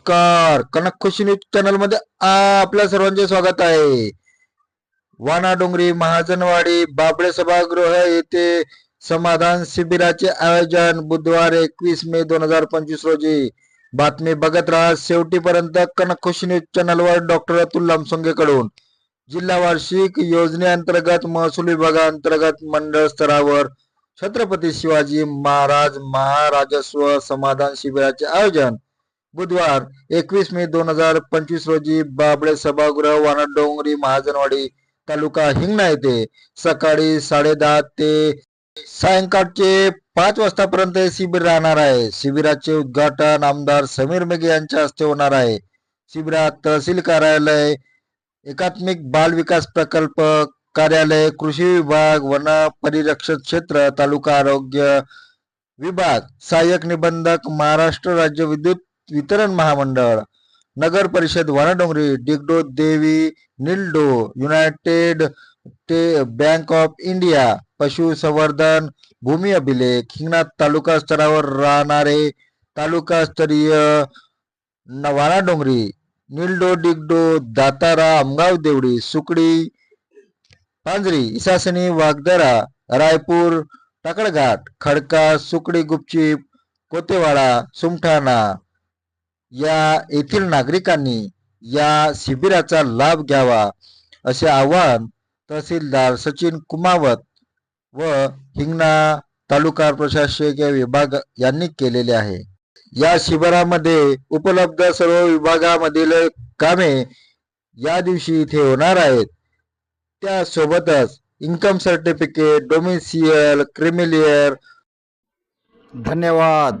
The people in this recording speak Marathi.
नमस्कार. कनक खुशी न्यूज चॅनलमध्ये आपल्या सर्वांचे स्वागत आहे. वाना डोंगरी महाजनवाडी बाबळे सभागृह येथे समाधान शिबिराचे आयोजन बुधवार एकवीस मे दोन हजार पंचवीस रोजी. बातमी बघत राहा शेवटीपर्यंत कनक खुशी न्यूज चॅनलवर डॉक्टर अतुल लामसोंगे कडून जिल्हा वार्षिक योजनेअंतर्गत महसूल विभागाअंतर्गत मंडळ स्तरावर छत्रपती शिवाजी महाराज महाराजस्व समाधान शिबिराचे आयोजन बुधवार एकवीस मे दोन हजार पंचवीस रोजी बाबळे सभागृह वानड डोंगरी महाजनवाडी तालुका हिंगणा येथे सकाळी साडेदहा ते सायंकाळचे पाच वाजतापर्यंत हे शिबिर राहणार आहे. शिबिराचे उद्घाटन आमदार समीर मेघे यांच्या हस्ते होणार आहे. शिबिरात तहसील कार्यालय एकात्मिक बाल विकास प्रकल्प कार्यालय कृषी विभाग वन परिरक्षण क्षेत्र तालुका आरोग्य विभाग सहाय्यक निबंधक महाराष्ट्र राज्य विद्युत वितरण महामंडळ नगर परिषद वानाडोंगरी डिगडो देवी निल्डो युनायटेड ते बँक ऑफ इंडिया पशुसंवर्धन भूमी अभिलेख हिंगणा तालुका स्तरावर राहणारे तालुका स्तरीय वानाडोंगरी निल्डो डिगडो दातारा आमगाव देवडी सुकडी पांजरी इसासनी वागदरा रायपूर टाकळघाट खडका सुकडी गुपचीप कोतेवाडा सुमठाणा या येथील नागरिकांनी या शिबिराचा लाभ घ्यावा असे आवाहन तहसीलदार सचिन कुमावत व हिंगणा तालुका प्रशासकीय विभाग यांनी केलेले आहे. या शिबिरामध्ये उपलब्ध सर्व विभागामधील कामे या दिवशी इथे होणार आहेत. त्यासोबतच इन्कम सर्टिफिकेट डोमिसियल क्रिमिलियर धन्यवाद.